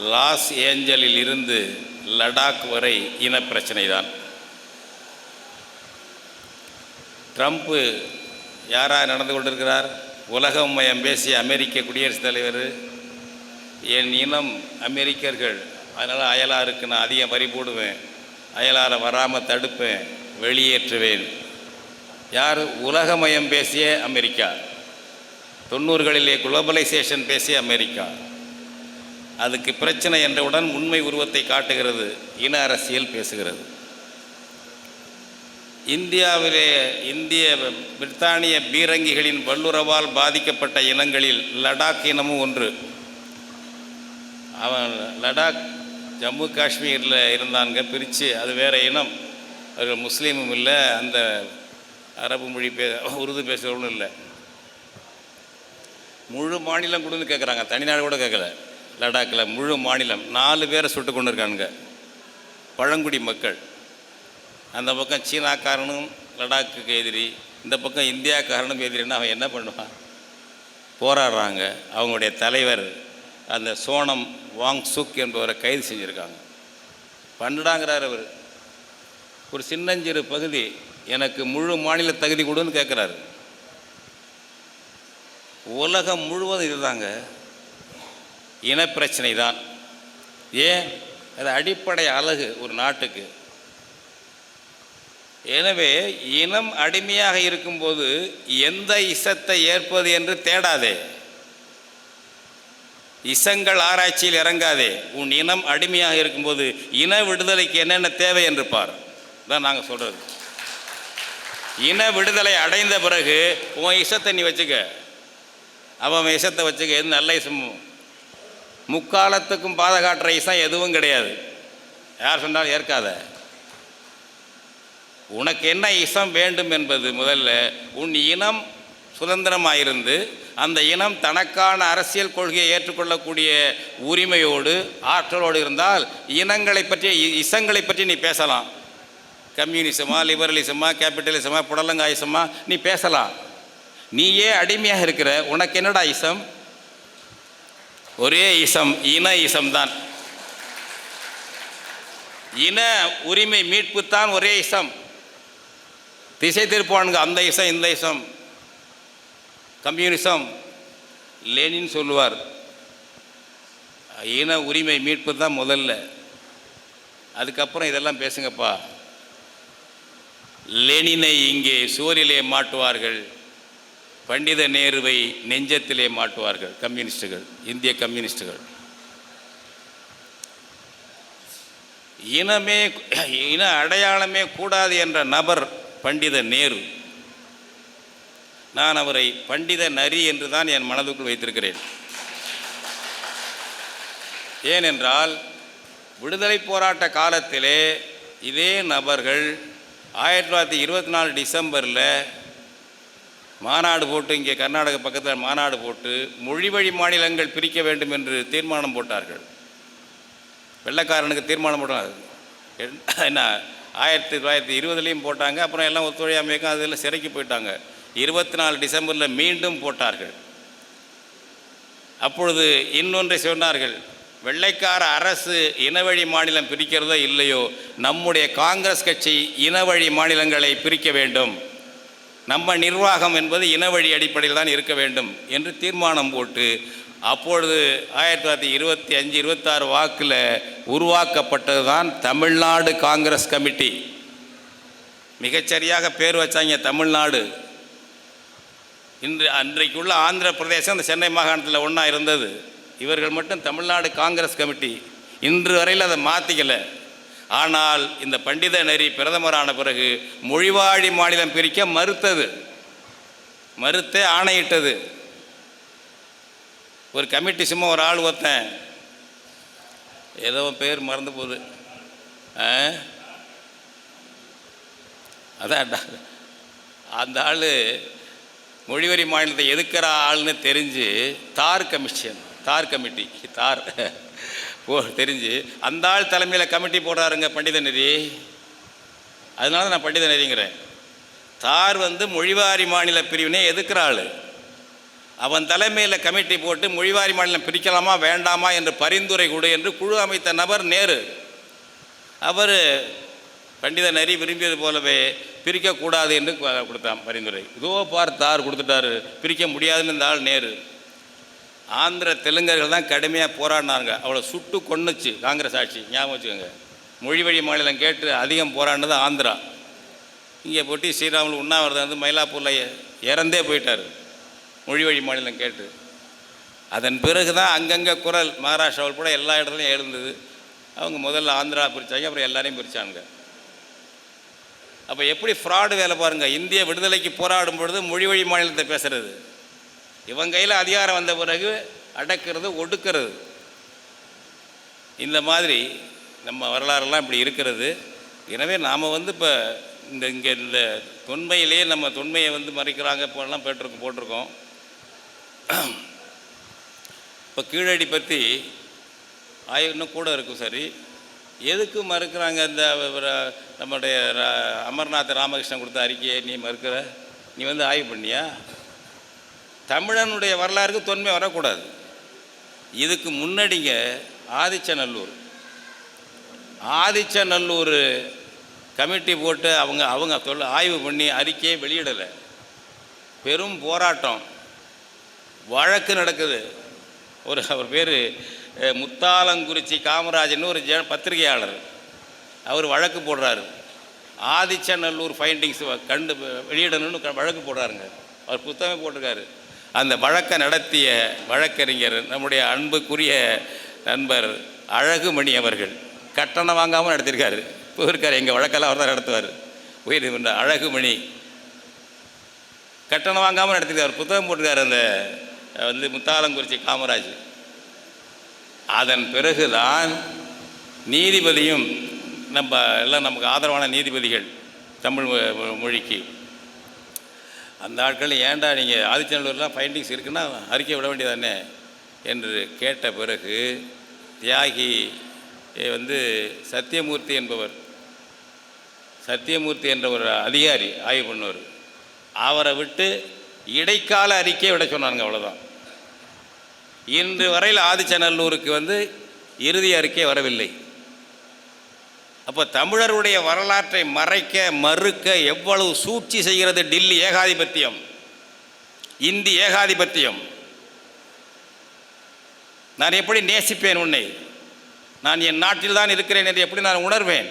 Loss ஏஞ்சலில் இருந்து லடாக் வரை இனப்பிரச்சனை தான் ட்ரம்ப்பு யாராக நடந்து கொண்டிருக்கிறார்? உலகம் மயம் பேசிய அமெரிக்க குடியரசுத் தலைவர். என் இனம் அமெரிக்கர்கள். அதனால் அயலாருக்கு நான் அதிகம் வரி போடுவேன். அயலாரை வராமல் தடுப்பேன். வெளியேற்றுவேன். யார்? உலகமயம் பேசிய அமெரிக்கா. தொண்ணூறுகளிலே குளோபலைசேஷன் பேசிய அமெரிக்கா. அதுக்கு பிரச்சனை என்றவுடன் உண்மை உருவத்தை காட்டுகிறது இன அரசியல் பேசுகிறது. இந்தியாவிலே இந்திய பிரித்தானிய பீரங்கிகளின் வல்லுறவால் பாதிக்கப்பட்ட இனங்களில் லடாக் இனமும் ஒன்று. அவன் லடாக் ஜம்மு காஷ்மீரில் இருந்தாங்க பிரித்து அது வேறு இனம். அவர்கள் முஸ்லீமும் இல்லை அந்த அரபு மொழி பே உருது பேசுகிறவனும் இல்லை. முழு மாநிலம் கொடுன்னு கேட்குறாங்க தனிநாடு கூட கேட்கல லடாக்கில் முழு மாநிலம் நாலு பேரை சுட்டு கொண்டு இருக்கானுங்க பழங்குடி மக்கள். அந்த பக்கம் சீனாக்காரனும் லடாக்குக்கு எதிரி இந்த பக்கம் இந்தியாக்காரனும் எதிரின்னா அவன் என்ன பண்ணுவான்? போராடுறாங்க. அவங்களுடைய தலைவர் அந்த சோனம் வாங் சுக் என்பவரை கைது செஞ்சுருக்காங்க. பண்ணடாங்கிறார் அவர். ஒரு சின்னஞ்சிறு பகுதி எனக்கு முழு மாநில தகுதி கொடுன்னு கேட்குறாரு உலகம் முழுவதும் இதுதாங்க. இனப்பிரச்சனை தான் ஏன்? அது அடிப்படை அழகு ஒரு நாட்டுக்கு. எனவே இனம் அடிமையாக இருக்கும்போது எந்த இசத்தை ஏற்பது என்று தேடாதே. இசங்கள் ஆராய்ச்சியில் இறங்காதே. உன் இனம் அடிமையாக இருக்கும்போது இன விடுதலைக்கு என்னென்ன தேவை என்று பார். தான் நாங்கள் சொல்கிறது இன விடுதலை அடைந்த பிறகு உன் இசத்தை நீ வச்சுக்க. அவன் இசத்தை வச்சுக்க. எது நல்ல இசமும் முக்காலத்துக்கும் பாதை காட்டுற இசம் எதுவும் கிடையாது. யார் சொன்னாலும் ஏற்காத. உனக்கு என்ன இசம் வேண்டும் என்பது முதல்ல உன் இனம் சுதந்திரமாயிருந்து அந்த இனம் தனக்கான அரசியல் கொள்கையை ஏற்றுக்கொள்ளக்கூடிய உரிமையோடு ஆற்றலோடு இருந்தால் இனங்களை பற்றி இ- இசங்களை பற்றி நீ பேசலாம். கம்யூனிசமா லிபரலிசமா கேபிட்டலிசமா புடலங்காயிசமா நீ பேசலாம். நீயே அடிமையாக இருக்கிற உனக்கு என்னடா இசம்? ஒரே இசம் இன இசம்தான். இன உரிமை மீட்பு தான் ஒரே இசம். திசை திருப்பானுங்க அந்த இசம் இந்த இசம். கம்யூனிசம் லெனின் சொல்லுவார். இன உரிமை மீட்பு தான் முதல்ல. அதுக்கப்புறம் இதெல்லாம் பேசுங்கப்பா. லெனினை இங்கே சுவரிலே மாட்டுவார்கள். பண்டித நேருவை நெஞ்சத்திலே மாட்டுவார்கள் கம்யூனிஸ்டுகள் இந்திய கம்யூனிஸ்டுகள். இனமே இன அடையாளமே கூடாது என்ற நபர் பண்டித நேரு. நான் அவரை பண்டித நரி என்று தான் என் மனதுக்குள் வைத்திருக்கிறேன். ஏனென்றால் விடுதலை போராட்ட காலத்திலே இதே நபர்கள் ஆயிரத்தி தொள்ளாயிரத்தி இருபத்தி நாலு டிசம்பரில் மாநாடு போட்டு இங்கே கர்நாடக பக்கத்தில் மாநாடு போட்டு மொழி வழி மாநிலங்கள் பிரிக்க வேண்டும் என்று தீர்மானம் போட்டார்கள். வெள்ளைக்காரனுக்கு தீர்மானம் போட்டாங்க. என்ன ஆயிரத்தி தொள்ளாயிரத்தி இருபதுலேயும் போட்டாங்க அப்புறம் எல்லாம் ஒத்துழையாமைக்கும் அதில் சிறைக்கு போயிட்டாங்க. இருபத்தி நாலு டிசம்பரில் மீண்டும் போட்டார்கள். அப்பொழுது இன்னொன்றை சொன்னார்கள் வெள்ளைக்கார அரசு இனவழி மாநிலம் பிரிக்கிறதோ இல்லையோ நம்முடைய காங்கிரஸ் கட்சி இனவழி மாநிலங்களை பிரிக்க வேண்டும். நம்ம நிர்வாகம் என்பது இனவழி அடிப்படையில் தான் இருக்க வேண்டும் என்று தீர்மானம் போட்டு அப்பொழுது ஆயிரத்தி தொள்ளாயிரத்தி இருபத்தி அஞ்சு இருபத்தாறு வாக்கில் உருவாக்கப்பட்டது தான் தமிழ்நாடு காங்கிரஸ் கமிட்டி. மிகச்சரியாக பேர் வச்சாங்க தமிழ்நாடு. இன்று அன்றைக்குள்ள ஆந்திர பிரதேசம் அந்த சென்னை மாகாணத்தில் ஒன்றா இருந்தது. இவர்கள் மட்டும் தமிழ்நாடு காங்கிரஸ் கமிட்டி. இன்று வரையில் அதை மாற்றிக்கலை ஆனால் இந்த பண்டித நெறி பிரதமரான பிறகு மொழிவாழி மாநிலம் பிரிக்க மறுத்தது. மறுத்தே ஆணையிட்டது. ஒரு கமிட்டி சும்மா ஒரு ஆள் ஒருத்தன் ஏதோ பேர் மறந்து போகுது. ஆ? அதான் அந்த ஆள் மொழிவரி மாநிலத்தை எதுக்கிற ஆள்னு தெரிஞ்சு தார் கமிஷன் தார் கமிட்டி தார். ஓ தெரிஞ்சு. அந்த ஆள் தலைமையில் கமிட்டி போடுறாருங்க பண்டித நெறி. அதனால தான் நான் பண்டித நெறிங்கிறேன். தார் வந்து மொழிவாரி மாநில பிரிவினை எதுக்கிற ஆள் அவன் தலைமையில் கமிட்டி போட்டு மொழிவாரி மாநிலம் பிரிக்கலாமா வேண்டாமா என்று பரிந்துரை கொடு என்று குழு அமைத்த நபர் நேரு. அவர் பண்டித நரி விரும்பியது போலவே பிரிக்கக்கூடாது என்று கொடுத்தான் பரிந்துரை. இதோ பார்த்தார் கொடுத்துட்டாரு. பிரிக்க முடியாதுன்னு இந்த ஆள் நேரு. ஆந்திர தெலுங்கர்கள் தான் கடுமையாக போராடினாங்க அவ்வளோ சுட்டு கொன்னுச்சு காங்கிரஸ் ஆட்சி. ஞாபகம் வச்சுக்கோங்க. மொழி வழி மாநிலம் கேட்டு அதிகம் போராடினது ஆந்திரா. இங்கே போட்டி ஸ்ரீராமுலு உண்ணாவிரதம் வந்து மயிலாப்பூரில் இறந்தே போயிட்டார். மொழி வழி மாநிலம் கேட்டு. அதன் பிறகு தான் அங்கங்கே குரல் மகாராஷ்டிராவில் கூட எல்லா இடத்துலையும் எழுந்தது. அவங்க முதல்ல ஆந்திரா பிரித்தாங்க அப்புறம் எல்லாரையும் பிரித்தாங்க அப்போ எப்படி ஃப்ராடு வேலை பாருங்கள் இந்திய விடுதலைக்கு போராடும் பொழுது மொழி வழி மாநிலத்தை பேசுகிறது இவன் கையில் அதிகாரம் வந்த பிறகு அடக்கிறது ஒடுக்கிறது. இந்த மாதிரி நம்ம வரலாறுலாம் இப்படி இருக்கிறது. எனவே நாம் வந்து இப்போ இந்த இங்கே இந்த தொன்மையிலேயே நம்ம தொன்மையை வந்து மறைக்கிறாங்க இப்போலாம் போட்டிருக்கு போட்டிருக்கோம். இப்போ கீழடி பற்றி ஆய்வு இன்னும் கூட இருக்கும் சரி. எதுக்கு மறுக்கிறாங்க இந்த நம்முடைய அமர்நாத் ராமகிருஷ்ணன் கொடுத்த அறிக்கையை நீ மறுக்கிற? நீ வந்து ஆய்வு பண்ணியா? தமிழனுடைய வரலாறுக்கு தொன்மை வரக்கூடாது. இதுக்கு முன்னாடிங்க ஆதிச்சநல்லூர். ஆதிச்சநல்லூர் கமிட்டி போட்டு அவங்க அவங்க தொல் ஆய்வு பண்ணி அறிக்கையை வெளியிடலை. பெரும் போராட்டம். வழக்கு நடக்குது. ஒரு அவர் பேர் முத்தாலங்குறிச்சி காமராஜன் ஒரு ஜ பத்திரிகையாளர். அவர் வழக்கு போடுறாரு. ஆதிச்சநல்லூர் ஃபைண்டிங்ஸ் கண்டு வெளியிடணும்னு க- வழக்கு போடுறாருங்க. அவர் புத்தகமே போட்டிருக்காரு. அந்த வழக்கை நடத்திய வழக்கறிஞர் நம்முடைய அன்புக்குரிய நண்பர் அழகுமணி அவர்கள் கட்டணம் வாங்காமல் நடத்தியிருக்காரு போயிருக்காரு எங்கள் வழக்கெல்லாம் அவர் தான் நடத்துவார். உயர்நீதிமன்ற அழகுமணி. கட்டணம் வாங்காமல் நடத்திருக்கார். புத்தகம் போட்டிருக்கார் அந்த வந்து முத்தாலங்குறிச்சி காமராஜ். அதன் பிறகுதான் நீதிபதியும் நம்ம எல்லாம் நமக்கு ஆதரவான நீதிபதிகள் தமிழ் மொ- மொழிக்கு. அந்த ஆட்கள் ஏன்டா நீங்கள் ஆதிச்சநல்லூர்லாம் ஃபைண்டிங்ஸ் இருக்குன்னா அறிக்கை விட வேண்டியதானே? என்று கேட்ட பிறகு தியாகி வந்து சத்தியமூர்த்தி என்பவர் சத்தியமூர்த்தி என்ற ஒரு அதிகாரி ஆய்வு பண்ணுவார் அவரை விட்டு இடைக்கால அறிக்கையை விட சொன்னாங்க அவ்வளோதான் இன்று வரையில் ஆதிச்சநல்லூருக்கு வந்து இறுதி அறிக்கை வரவில்லை. அப்போ தமிழருடைய வரலாற்றை மறைக்க மறுக்க எவ்வளவு சூழ்ச்சி செய்கிறது டில்லி ஏகாதிபத்தியம்? இந்தி ஏகாதிபத்தியம். நான் எப்படி நேசிப்பேன் உன்னை? நான் என் நாட்டில் தான் இருக்கிறேன் என்று எப்படி நான் உணர்வேன்?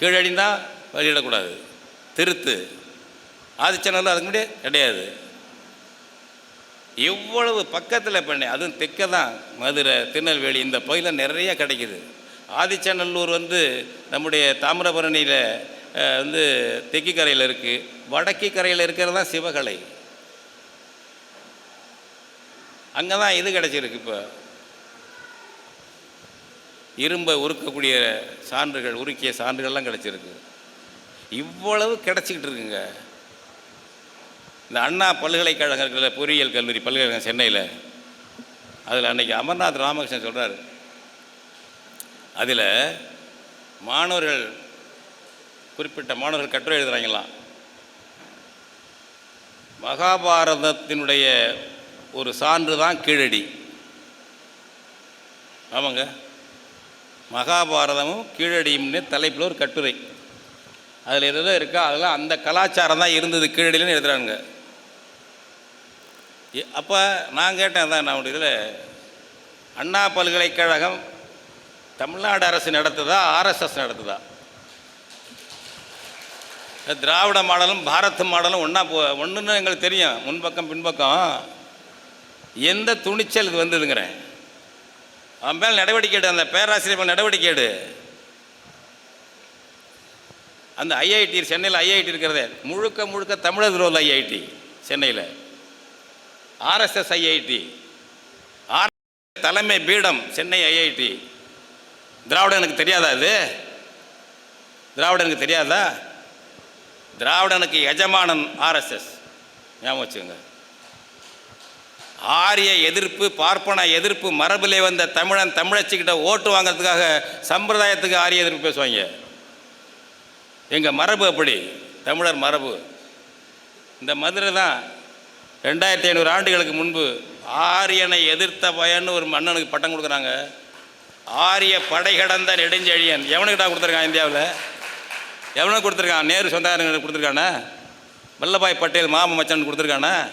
கீழடிந்தா வெளியிடக்கூடாது. திருத்து. ஆதிச்சநல்லூர் அதுக்கு முன்னாடி கிடையாது. எவ்வளவு பக்கத்தில் பண்ணேன் அதுவும் தெற்க தான். மதுரை திருநெல்வேலி இந்த பகுதியில் நிறைய கிடைக்குது. ஆதிச்சநல்லூர் வந்து நம்முடைய தாமிரபரணியில் வந்து தெக்கிக்கரையில் கரையில் இருக்குது வடக்கு கரையில் இருக்கிறது தான் சிவகலை. அங்கே தான் இது கிடச்சிருக்கு இப்போ. இரும்பை உருக்கக்கூடிய சான்றுகள் உருக்கிய சான்றுகள்லாம் கிடச்சிருக்கு. இவ்வளவு கிடச்சிக்கிட்டு இருக்குங்க. இந்த அண்ணா பல்கலைக்கழகம் இருக்கிற பொறியியல் கல்லூரி பல்கலைக்கழகம் சென்னையில். அதில் அன்னைக்கு அமர்நாத் ராமகிருஷ்ணன் சொல்கிறார் அதில் மாணவர்கள் குறிப்பிட்ட மாணவர்கள் கட்டுரை எழுதுகிறாங்களாம் மகாபாரதத்தினுடைய ஒரு சான்று தான் கீழடி. ஆமாங்க. மகாபாரதமும் கீழடியும்னு தலைப்பில் ஒரு கட்டுரை. அதில் எதோ இருக்கா? அதெல்லாம் அந்த கலாச்சாரம் தான் இருந்தது கீழடியிலன்னு எழுதுறாங்க அப்போ நான் கேட்டேன் தான் நம்முடைய இதில் அண்ணா பல்கலைக்கழகம் தமிழ்நாடு அரசு நடத்துதா ஆர்எஸ்எஸ் நடத்துதா? திராவிட மாடலும் பாரத் மாடலும் ஒன்றா போ ஒன்றுன்னு எங்களுக்கு தெரியும். முன்பக்கம் பின்பக்கம். எந்த துணிச்சல் இது வந்ததுங்கிறேன் அவன் மேல் நடவடிக்கை எடு அந்த பேராசிரியர் மேல் நடவடிக்கை எடு. அந்த ஐஐடி சென்னையில் ஐஐடி இருக்கிறதே. முழுக்க முழுக்க தமிழர் விரோத ஐஐடி சென்னையில். RSS IIT. ஆர் தலைமை பீடம் சென்னை ஐஐடி. திராவிடனுக்கு தெரியாதா இது எனக்கு தெரியாதா? திராவிடனுக்கு எஜமானன் ஆர்எஸ்எஸ் ஞாபகம் வச்சுங்க ஆரிய எதிர்ப்பு பார்ப்பன எதிர்ப்பு மரபிலே வந்த தமிழன் தமிழச்சிக்கிட்ட ஓட்டு வாங்கிறதுக்காக சம்பிரதாயத்துக்கு ஆரிய எதிர்ப்பு பேசுவாங்க. எங்கள் மரபு அப்படி தமிழர் மரபு. இந்த மதுரை தான் ரெண்டாயிரத்தி ஐநூறு ஆண்டுகளுக்கு முன்பு ஆரியனை எதிர்த்த பயன்னு ஒரு மன்னனுக்கு பட்டம் கொடுக்குறாங்க. ஆரிய படை கடந்த நெடுஞ்செழியன். எவனுக்கிட்டா கொடுத்துருக்கான் இந்தியாவில்? எவனுக்கு கொடுத்துருக்கான்? நேரு சொந்தக்காரங்களுக்கு கொடுத்துருக்கானா? வல்லபாய் பட்டேல் மாம மச்சான் கொடுத்துருக்கானா?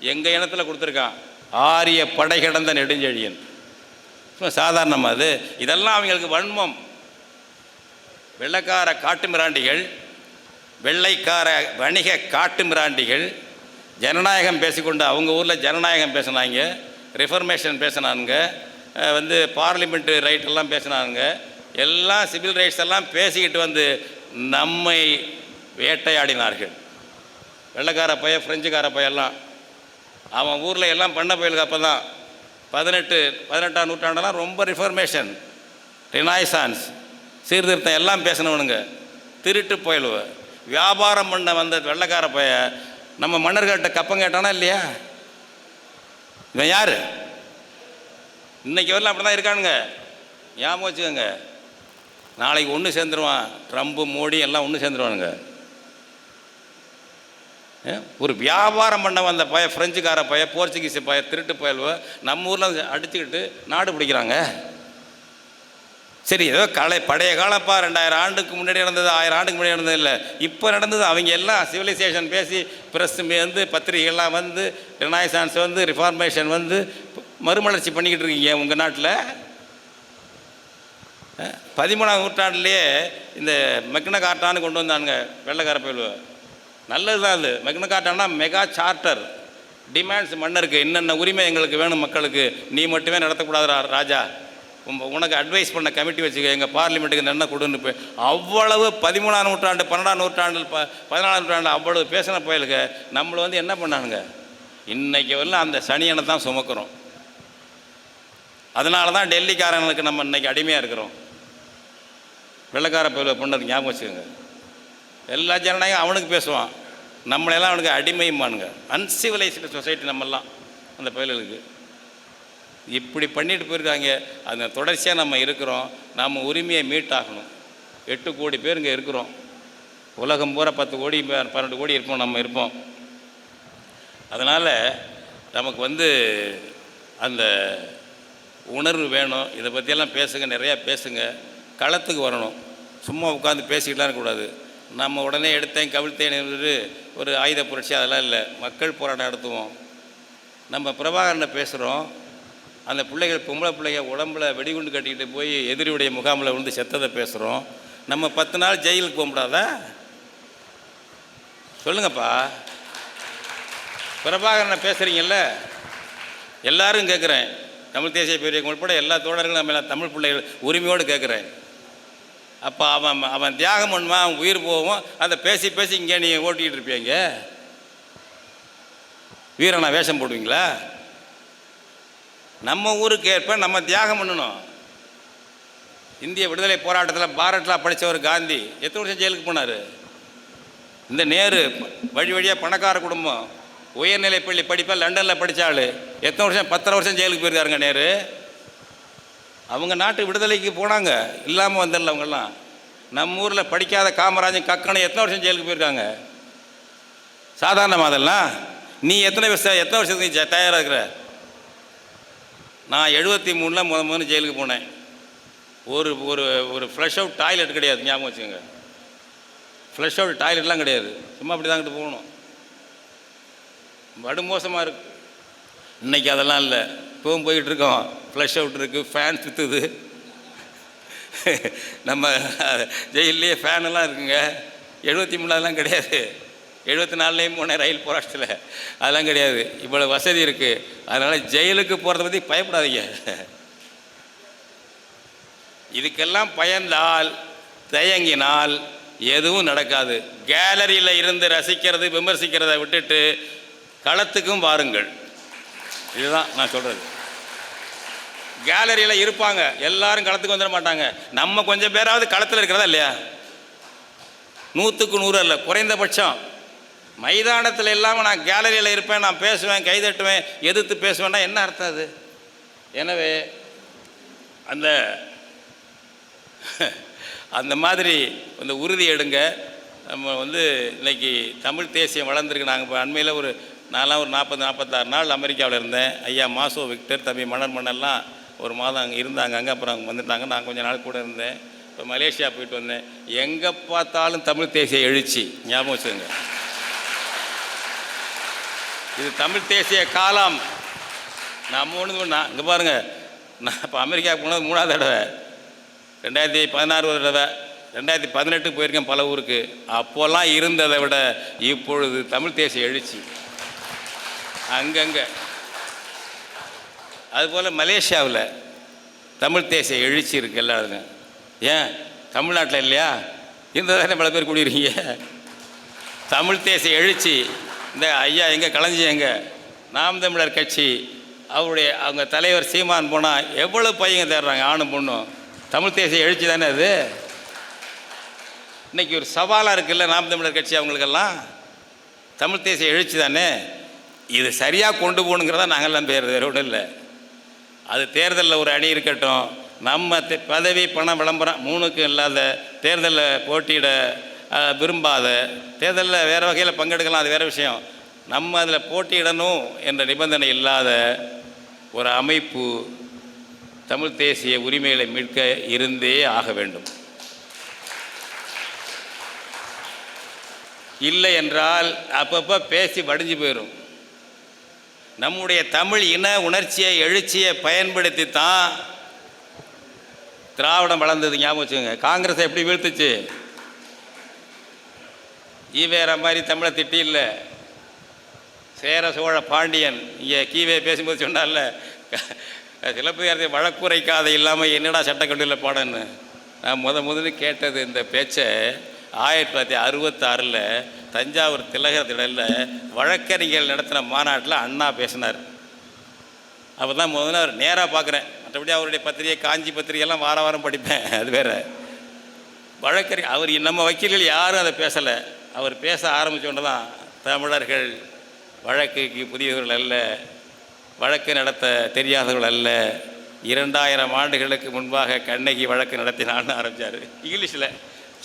எங்கள் இனத்தில் கொடுத்துருக்கான். ஆரிய படை கடந்த நெடுஞ்செழியன். சாதாரணமாக அது. இதெல்லாம் அவங்களுக்கு வன்மம். வெள்ளைக்கார காட்டு மிராண்டிகள் வெள்ளைக்கார வணிக காட்டு மிராண்டிகள் ஜனநாயகம் பேசிக்கொண்டு அவங்க ஊரில் ஜனநாயகம் பேசினாங்க ரிஃபர்மேஷன் பேசினாங்க வந்து பார்லிமெண்ட் ரைட் எல்லாம் பேசினாங்க. எல்லாம் சிவில் ரைட்ஸ் எல்லாம் பேசிக்கிட்டு வந்து நம்மை வேட்டையாடினார்கள். வெள்ளைக்கார பையன் ஃப்ரெஞ்சுக்கார பையெல்லாம் அவன் ஊரில் எல்லாம் பண்ண பயிலுக்கு அப்போ தான் பதினெட்டு பதினெட்டாம் நூற்றாண்டெல்லாம் ரொம்ப ரிஃபர்மேஷன் ரினாய்சான்ஸ் சீர்திருத்தம் எல்லாம் பேசினவனுங்க. திருட்டு புயலுவ வியாபாரம் பண்ண வந்த வெள்ளைக்கார பைய நம்ம மன்னர்கிட்ட கப்பம் கேட்டானா இல்லையா? இவன் யார்? இன்னைக்கு வரலாம் அப்படி தான் இருக்கானுங்க. ஞாபகம் வச்சுக்கோங்க. நாளைக்கு ஒன்று சேர்ந்துருவான். ட்ரம்ப்பு மோடி எல்லாம் ஒன்று சேர்ந்துருவானுங்க. ஒரு வியாபாரம் பண்ண வந்த பய பிரெஞ்சுக்கார பய போர்ச்சுகீஸ் பய திருட்டு பயல்வ நம்ம ஊரில் அடிச்சுக்கிட்டு நாடு பிடிக்கிறாங்க. சரி ஏதோ கலை பழைய காலப்பா ரெண்டாயிரம் ஆண்டுக்கு முன்னாடி நடந்தது ஆயிரம் ஆண்டுக்கு முன்னாடி நடந்தது இல்லை. இப்போ நடந்தது அவங்க எல்லாம் சிவிலைசேஷன் பேசி ப்ரெஸ் வந்து பத்திரிகைகள்லாம் வந்து ரினாய்சான்ஸ் வந்து ரிஃபார்மேஷன் வந்து மறுமலர்ச்சி பண்ணிக்கிட்டு இருக்கீங்க உங்கள் நாட்டில்? பதிமூணாம் நூற்றாண்டுலேயே இந்த மெக்ன கார்ட்டான்னு கொண்டு வந்தானுங்க வெள்ளைக்கார பயில்வ. நல்லது தான் அது. Magna Carta Magna Carta. Demands மன்னருக்கு என்னென்ன உரிமை எங்களுக்கு வேணும் மக்களுக்கு நீ மட்டுமே நடத்தக்கூடாது ரா- ராஜா உனக்கு அட்வைஸ் பண்ண கமிட்டி வச்சுக்க எங்கள் பார்லிமெண்ட்டுக்கு என்ன கொடுன்னு போய். அவ்வளவு பதிமூணாம் நூற்றாண்டு பன்னெண்டாம் நூற்றாண்டு ப பதினாலாம் நூற்றாண்டு அவ்வளவு பேசின போயிலுக்கு நம்மளை வந்து என்ன பண்ணானுங்க? இன்னைக்கு வரலாம் அந்த சனியனை தான் சுமக்கிறோம். அதனால தான் டெல்லிக்காரங்களுக்கு நம்ம இன்னைக்கு அடிமையாக இருக்கிறோம். வெள்ளைக்கார பயில பண்ணது ஞாபகம் வச்சுக்கோங்க. எல்லா ஜனநாயகம் அவனுக்கு பேசுவான். நம்மளெல்லாம் அவனுக்கு அடிமையுமானுங்க அன்சிவிலைஸ்டு சொசைட்டி நம்மெல்லாம் அந்த பயில்களுக்கு இப்படி பண்ணிட்டு போயிருக்காங்க. அந்த தொடர்ச்சியாக நம்ம இருக்கிறோம். நம்ம உரிமையை மீட் ஆகணும் எட்டு கோடி பேர் இங்கே இருக்கிறோம். உலகம் பூரா பத்து கோடி பன்னெண்டு கோடி இருப்போம் நம்ம இருப்போம். அதனால் நமக்கு வந்து அந்த உணர்வு வேணும். இதை பற்றியெல்லாம் பேசுங்க நிறையா பேசுங்க. களத்துக்கு வரணும். சும்மா உட்காந்து பேசிக்கிட்டுலாம் இருக்கக்கூடாது நம்ம உடனே எடுத்தேன் கவிழ்த்தேன் ஒரு ஆயுத புரட்சி அதெல்லாம் இல்லை. மக்கள் போராட்டம் நடத்துவோம். நம்ம பிரபாகரனை பேசுகிறோம் அந்த பிள்ளைகள் பொம்பளை பிள்ளைங்க உடம்புல வெடிகுண்டு கட்டிக்கிட்டு போய் எதிரியுடைய முகாமில் விழுந்து செத்ததை பேசுகிறோம் நம்ம பத்து நாள் ஜெயிலுக்கு போக முடியாதா? சொல்லுங்கப்பா. பிரபாகரனை பேசுகிறீங்கல்ல எல்லாரும் கேட்குறேன் தமிழ் தேசிய பேரியக்கம் உட்பட எல்லா தோழர்களும் நம்ம எல்லாம் தமிழ் பிள்ளைகள் உரிமையோடு கேட்குறேன் அப்போ அவன் அவன் தியாகம் பண்ணுவான் அவன் உயிர் போவோம் அதை பேசி பேசி இங்கே நீங்கள் ஓட்டிகிட்டு இருப்பீங்க. வீரனா வேஷம் போடுவீங்களா? நம்ம ஊருக்கு ஏற்ப நம்ம தியாகம் பண்ணணும். இந்திய விடுதலை போராட்டத்தில் பாரட்லா படித்தவர் காந்தி எத்தனை வருஷம் ஜெயிலுக்கு போனார்? இந்த நேரு வழி வழியாக பணக்கார குடும்பம். உயர்நிலை பள்ளி படிப்பை லண்டனில் படித்தாள் எத்தனை வருஷம்? பத்தரை வருஷம் ஜெயிலுக்கு போயிருக்காருங்க நேரு. அவங்க நாட்டு விடுதலைக்கு போனாங்க. இல்லாமல் வந்துடல அவங்கெல்லாம். நம்ம ஊரில் படிக்காத காமராஜன் கக்கனை எத்தனை வருஷம் ஜெயிலுக்கு போயிருக்காங்க? சாதாரணமாக அதெல்லாம். நீ எத்தனை வருஷம் எத்தனை வருஷத்துக்கு நீ தயாராக இருக்கிற? நான் எழுபத்தி மூணில் முத முதல்ல ஜெயிலுக்கு போனேன். ஒரு ஒரு ஒரு ஃப்ரெஷ் அவுட் டாய்லெட் கிடையாது ஞாபகம் வச்சுக்கோங்க. ஃப்ளஷ் அவுட் டாய்லெட்லாம் கிடையாது. சும்மா அப்படி தாங்கிட்டு போகணும். படு மோசமாக இருக்கு. இன்னைக்கு அதெல்லாம் இல்லை. இப்போவும் போய்கிட்டு இருக்கோம் ஃப்ளஷ் அவுட் இருக்குது ஃபேன் சுற்றுது நம்ம ஜெயிலே ஃபேனெல்லாம் இருக்குங்க. எழுபத்தி மூணாவதுலாம் கிடையாது. எழுபத்தி நாலுலேயும் போனேன் ரயில் போராட்டத்தில். அதெல்லாம் கிடையாது. இவ்வளோ வசதி இருக்குது அதனால் ஜெயிலுக்கு போகிறத பற்றி பயப்படாதீங்க. இதுக்கெல்லாம் பயந்தால் தயங்கினால் எதுவும் நடக்காது. கேலரியில் இருந்து ரசிக்கிறது விமர்சிக்கிறதை விட்டுட்டு களத்துக்கும் வாருங்கள். இதுதான் நான் சொல்கிறது கேலரியில் இருப்பாங்க. எல்லாரும் களத்துக்கு வந்துட மாட்டாங்க. நம்ம கொஞ்சம் பேராவது களத்தில் இருக்கிறதா இல்லையா? நூற்றுக்கு நூறு அல்ல குறைந்தபட்சம். மைதானத்தில் இல்லாமல் நான் கேலரியில் இருப்பேன் நான் பேசுவேன் கைதட்டுவேன் எதிர்த்து பேசுவேன்னா என்ன அர்த்தம் அது? எனவே அந்த அந்த மாதிரி அந்த உறுதி எடுங்க. நம்ம வந்து இன்றைக்கி தமிழ் தேசியம் வளர்ந்துருக்கு. நாங்கள் இப்போ அண்மையில் ஒரு நான்லாம் ஒரு நாற்பது நாற்பத்தாறு நாள் அமெரிக்காவில் இருந்தேன். ஐயா மாசோ விக்டர் தம்பி மணர் மணல்லாம் ஒரு மாதம் அங்கே இருந்தாங்க. அங்கே அப்புறம் அங்கே வந்துட்டாங்க. நான் கொஞ்ச நாள் கூட இருந்தேன். இப்போ மலேசியா போயிட்டு வந்தேன். எங்கே பார்த்தாலும் தமிழ் தேசிய எழுச்சி. ஞாபகம் வச்சுங்க இது தமிழ் தேசிய காலம். நம்ம ஒன்று நான் இங்கே பாருங்கள் நான் இப்போ அமெரிக்கா போனது மூணாவது தடவை. ரெண்டாயிரத்தி பதினாறு ஒரு தடவை. ரெண்டாயிரத்தி பதினெட்டுக்கு போயிருக்கேன் பல ஊருக்கு. அப்போல்லாம் இருந்ததை விட இப்பொழுது தமிழ் தேசிய எழுச்சி. அங்கங்கே. அதுபோல் மலேசியாவில் தமிழ் தேசிய எழுச்சி இருக்குது எல்லாருக்கும். ஏன்? தமிழ்நாட்டில் இல்லையா? இந்த தானே பல பேர் கூடியிருக்கீங்க. தமிழ் தேசிய எழுச்சி. இந்த ஐயா எங்கே கலைஞ்சி எங்கே? நாம் தமிழர் கட்சி. அவருடைய அவங்க தலைவர் சீமான் போனால் எவ்வளோ பையங்க தேடுறாங்க ஆணும் பொண்ணும்? தமிழ் தேசிய எழுச்சி தானே அது? இன்னைக்கு ஒரு சவாலாக இருக்குல்ல நாம் தமிழர் கட்சி அவங்களுக்கெல்லாம்? தமிழ் தேசிய எழுச்சி தானே? இது சரியாக கொண்டு போகணுங்கிறதா நாங்கள்லாம் பேர் வேறு ஒன்றும் இல்லை. அது தேர்தலில் ஒரு அணி இருக்கட்டும் நம்ம பதவி பணம் விளம்பரம் மூணுக்கும் இல்லாத தேர்தலில் போட்டியிட விரும்பாத தேர்தலில் வேறு வகையில் பங்கெடுக்கலாம் அது வேறு விஷயம். நம்ம அதில் போட்டியிடணும் என்ற நிபந்தனை இல்லாத ஒரு அமைப்பு தமிழ் தேசிய உரிமைகளை மீட்க இருந்தே ஆக வேண்டும். இல்லை என்றால் அப்பப்போ பேசி வடிஞ்சு போயிடும் நம்முடைய தமிழ் இன உணர்ச்சியை எழுச்சியை பயன்படுத்தி தான் திராவிடம் வளர்ந்தது ஞாபகம் வச்சுங்க காங்கிரஸ் எப்படி வீழ்த்துச்சு? ஈவேற மாதிரி தமிழை திட்டி இல்லை. சேர சோழ பாண்டியன் இங்கே கீவே பேசும்போது சொன்னார்ல சிலப்பதிகாரத்தை வழக்குரைக்காத இல்லாமல் என்னடா சட்டக்கல்லூரியில் பாடன்னு. நான் முத முதல்ல கேட்டது இந்த பேச்சை ஆயிரத்தி தொள்ளாயிரத்தி அறுபத்தாறில் தஞ்சாவூர் திலகர் திடலில் வழக்கறிஞர்கள் நடத்தின மாநாட்டில் அண்ணா பேசினார். அப்போ தான் முதல்ல அவர் நேராக பார்க்குறேன் மற்றபடி அவருடைய பத்திரிகை காஞ்சி பத்திரிகையெல்லாம் வார வாரம் படிப்பேன். அது வேற. வழக்கறி அவர் நம்ம வக்கீல்கள் யாரும் அதை பேசலை. அவர் பேச ஆரம்பித்தோன்னு தான் தமிழர்கள் வழக்குக்கு புதியவர்கள் அல்ல வழக்கு நடத்த தெரியாதவர்கள் அல்ல. இரண்டாயிரம் ஆண்டுகளுக்கு முன்பாக கண்ணகி வழக்கு நடத்தினான்னு ஆரம்பித்தார் இங்கிலீஷில்.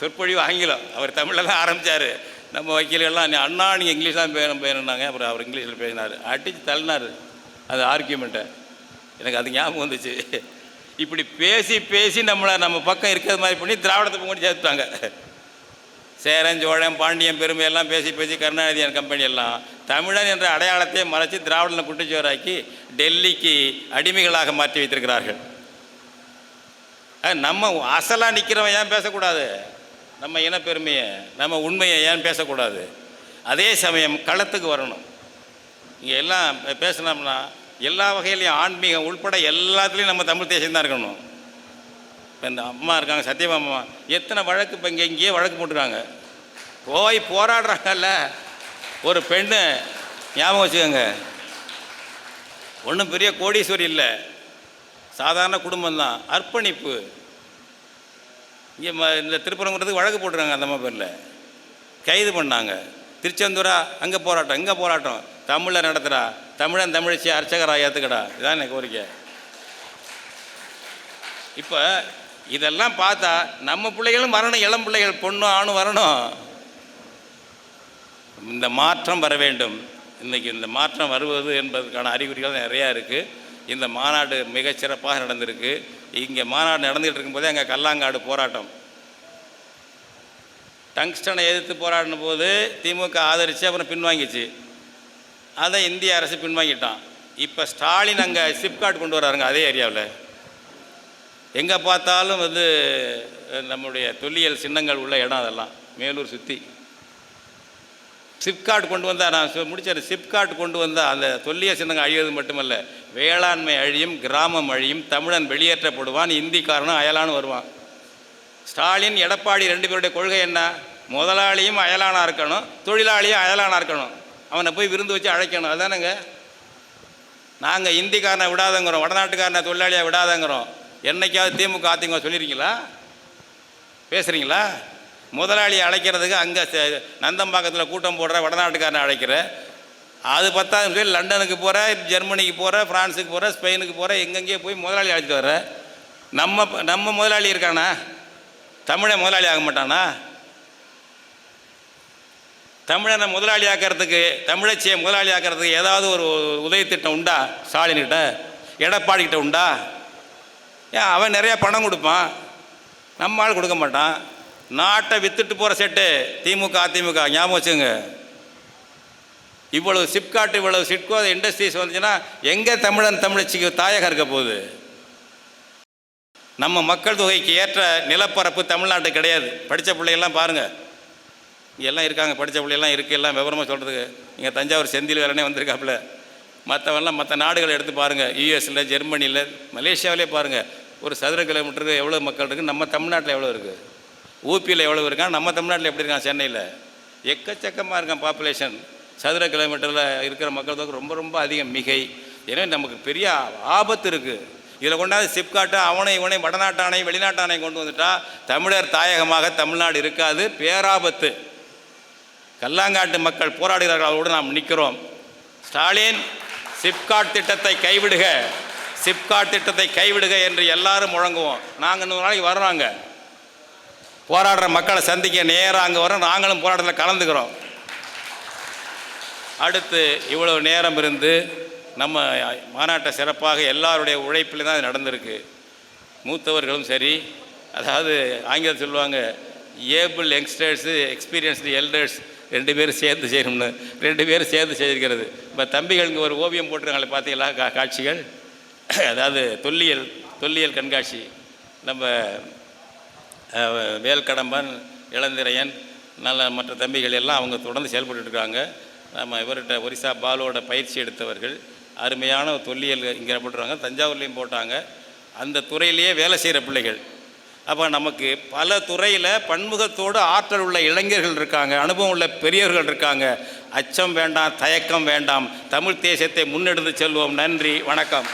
சொற்பொழிவு ஆங்கிலம். அவர் தமிழில் தான் ஆரம்பித்தார் நம்ம வக்கீல்கள்லாம் நீ அண்ணா நீங்கள் இங்கிலீஷ் தான் பேரும் பேருனாங்க. அப்புறம் அவர் இங்கிலீஷில் பேசினார். அடித்து தள்ளினார். அது ஆர்கியூமெண்ட்டை எனக்கு அது ஞாபகம் வந்துச்சு. இப்படி பேசி பேசி நம்மளை நம்ம பக்கம் இருக்கிறது மாதிரி பண்ணி திராவிடத்தை கொண்டு சேர்த்துட்டாங்க. சேரன் சோழன் பாண்டியன் பெருமை எல்லாம் பேசி பேசி கருணாநிதியன் கம்பெனி எல்லாம் தமிழன் என்ற அடையாளத்தை மறைச்சி திராவிடனை குட்டிச்சோராக்கி டெல்லிக்கு அடிமைகளாக மாற்றி வைத்திருக்கிறார்கள். நம்ம அசலாக நிற்கிறவன் ஏன் பேசக்கூடாது? நம்ம இனப்பெருமையை நம்ம உண்மையை ஏன் பேசக்கூடாது? அதே சமயம் களத்துக்கு வரணும். இங்கே எல்லாம் பேசினோம்னா எல்லா வகையிலையும் ஆன்மீகம் உள்பட எல்லாத்துலேயும் நம்ம தமிழ் தேசியம் தான் இருக்கணும். இப்போ இந்த அம்மா இருக்காங்க சத்தியபாமா எத்தனை வழக்கு இப்போ இங்கே இங்கேயே வழக்கு போட்டுருக்காங்க. போய் போராடுறாங்கல்ல. ஒரு பெண்ணு ஞாபகம் வச்சுக்கோங்க. ஒன்றும் பெரிய கோடீஸ்வரி இல்லை. சாதாரண குடும்பம்தான். அர்ப்பணிப்பு. இங்கே ம இந்த திருப்பரங்குன்றதுக்கு வழக்கு போட்டுருக்காங்க அந்த அம்மா பேரில். கைது பண்ணாங்க. திருச்செந்தூரா அங்கே போராட்டம் இங்கே போராட்டம். தமிழில் நடத்துகிறா தமிழன் தமிழிச்சி அர்ச்சகரா ஏற்றுக்கடா இதான் எனக்கு கோரிக்கை. இப்போ இதெல்லாம் பார்த்தா நம்ம பிள்ளைகளும் வரணும் இளம் பிள்ளைகள் பொண்ணும் ஆணும் வரணும். இந்த மாற்றம் வர வேண்டும். இன்றைக்கி இந்த மாற்றம் வருவது என்பதற்கான அறிகுறிகள் நிறையா இருக்குது இந்த மாநாடு மிகச்சிறப்பாக நடந்திருக்கு. இங்கே மாநாடு நடந்துகிட்டு இருக்கும்போதே அங்கே கல்லாங்காடு போராட்டம். டங்ஸ்டனை எதிர்த்து போராடின போது திமுக ஆதரித்து அப்புறம் பின்வாங்கிச்சு. அதை இந்திய அரசு பின்வாங்கிட்டான். இப்போ ஸ்டாலின் அங்கே சிப்காட் கொண்டு வராருங்க அதே ஏரியாவில். எங்கே பார்த்தாலும் வந்து நம்முடைய தொல்லியல் சின்னங்கள் உள்ள இடம் அதெல்லாம். மேலூர் சுற்றி சிப்காட் கொண்டு வந்தால் நான் சொ- முடிச்சேன் சிப்காட் கொண்டு வந்தால் அந்த தொல்லிய சின்னங்கள் அழிவது மட்டுமல்ல. வேளாண்மை அழியும் கிராமம் அழியும் தமிழன் வெளியேற்றப்படுவான் இந்திக்காரனும் அயலானும் வருவான். ஸ்டாலின் எடப்பாடி ரெண்டு பேருடைய கொள்கை என்ன? முதலாளியும் அயலானாக இருக்கணும் தொழிலாளியும் அயலானாக இருக்கணும். அவனை போய் விருந்து வச்சு அழைக்கணும். அதுதானுங்க நாங்கள் இந்திக்காரனை விடாதங்கிறோம் வடநாட்டுக்காரனை தொழிலாளியாக விடாதங்கிறோம். என்னைக்காவது திமுக அதிமுக சொல்லியிருக்கீங்களா பேசுகிறீங்களா முதலாளியை அழைக்கிறதுக்கு அங்கே நந்தம்பாக்கத்தில் கூட்டம் போடுற வடநாட்டுக்காரனை அழைக்கிற. அது பத்தாம் சொல்லி லண்டனுக்கு போகிற ஜெர்மனிக்கு போகிற ஃப்ரான்ஸுக்கு போகிற ஸ்பெயினுக்கு போகிற எங்கெங்கேயோ போய் முதலாளி அழைச்சிட்டு வர்ற. நம்ம நம்ம முதலாளி இருக்கானா? தமிழை முதலாளி ஆக மாட்டானா? தமிழனை முதலாளி ஆக்கிறதுக்கு தமிழச்சியை முதலாளி ஆக்கிறதுக்கு ஏதாவது ஒரு உதவி திட்டம் உண்டா? ஸ்டாலின்கிட்ட எடப்பாடிக்கிட்ட உண்டா? ஏன் அவன் நிறையா பணம் கொடுப்பான். நம்ம ஆள் கொடுக்க மாட்டான். நாட்டை வித்துட்டு போகிற செட்டு திமுக அதிமுக. ஞாபகம் வச்சுங்க இவ்வளவு சிப்காட் இவ்வளவு சிட்கோ இண்டஸ்ட்ரீஸ் வந்துச்சுன்னா எங்கே தமிழன் தமிழச்சிக்கு தாயகம் இருக்க போகுது? நம்ம மக்கள் தொகைக்கு ஏற்ற நிலப்பரப்பு தமிழ்நாட்டு கிடையாது. படித்த பிள்ளைகள்லாம் பாருங்கள் எல்லாம் இருக்காங்க படித்த பிள்ளைகள்லாம் இருக்குது எல்லாம் விவரமாக சொல்கிறதுக்கு இங்கே தஞ்சாவூர் செந்தில் வேறனே வந்திருக்காப்புல. மற்றவெல்லாம் மற்ற நாடுகளை எடுத்து பாருங்கள் யூஎஸில் ஜெர்மனியில் மலேசியாவிலே பாருங்கள் ஒரு சதுர கிலோமீட்டருக்கு எவ்வளோ மக்கள் இருக்குது நம்ம தமிழ்நாட்டில் எவ்வளோ இருக்குது ஊபியில் எவ்வளோ இருக்கான்? நம்ம தமிழ்நாட்டில் எப்படி இருக்கான் சென்னையில்? எக்கச்சக்கமாக இருக்கான் பாப்புலேஷன் சதுர கிலோமீட்டரில் இருக்கிற மக்கள் தொகை ரொம்ப ரொம்ப அதிகம் மிகை. எனவே நமக்கு பெரிய ஆபத்து இருக்குது இதில் கொண்டாந்து சிப்காட்டு அவனை இவனை வடநாட்டானை வெளிநாட்டானை கொண்டு வந்துட்டா தமிழர் தாயகமாக தமிழ்நாடு இருக்காது. பேராபத்து. கல்லாங்காட்டு மக்கள் போராடுகிறார்கள் அவரோடு நாம் நிற்கிறோம். ஸ்டாலின் சிப்காட் திட்டத்தை கைவிடுக. சிப்காட் திட்டத்தை கைவிடுக என்று எல்லாரும் முழங்குவோம். நாங்கள் இன்னொரு நாளைக்கு வர்றோங்க போராடுற மக்களை சந்திக்க நேராக அங்கே வரோம் நாங்களும் போராட்டத்தில் கலந்துக்கிறோம். அடுத்து இவ்வளவு நேரம் இருந்து நம்ம மாநாட்டை சிறப்பாக எல்லாருடைய உழைப்பில் தான் நடந்திருக்கு. மூத்தவர்களும் சரி அதாவது ஆங்கிலம் சொல்லுவாங்க ஏபிள் யங்ஸ்டர்ஸு எக்ஸ்பீரியன்ஸ்டு எல்டர்ஸ் ரெண்டு பேரும் சேர்ந்து செய்யணும்னு ரெண்டு பேரும் சேர்ந்து செய்திருக்கிறது. இப்போ தம்பிகள் இங்கே ஒரு ஓவியம் போட்டிருக்காங்களே பார்த்தீங்களா? கா காட்சிகள். அதாவது தொல்லியல் தொல்லியல் கண்காட்சி. நம்ம வேல்கடம்பன் இளந்திரையன் நல்ல மற்ற தம்பிகள் எல்லாம் அவங்க தொடர்ந்து செயல்பட்டு இருக்காங்க. நம்ம இவர்கிட்ட ஒரிசா பாலோட பயிற்சி எடுத்தவர்கள் அருமையான தொல்லியல் இங்கே போட்டுருவாங்க தஞ்சாவூர்லேயும் போட்டாங்க. அந்த துறையிலேயே வேலை செய்கிற பிள்ளைகள். அப்போ நமக்கு பல துறையில் பன்முகத்தோடு ஆற்றல் உள்ள இளைஞர்கள் இருக்காங்க அனுபவம் உள்ள பெரியவர்கள் இருக்காங்க. அச்சம் வேண்டாம் தயக்கம் வேண்டாம். தமிழ் தேசத்தை முன்னெடுத்து செல்வோம். நன்றி வணக்கம்.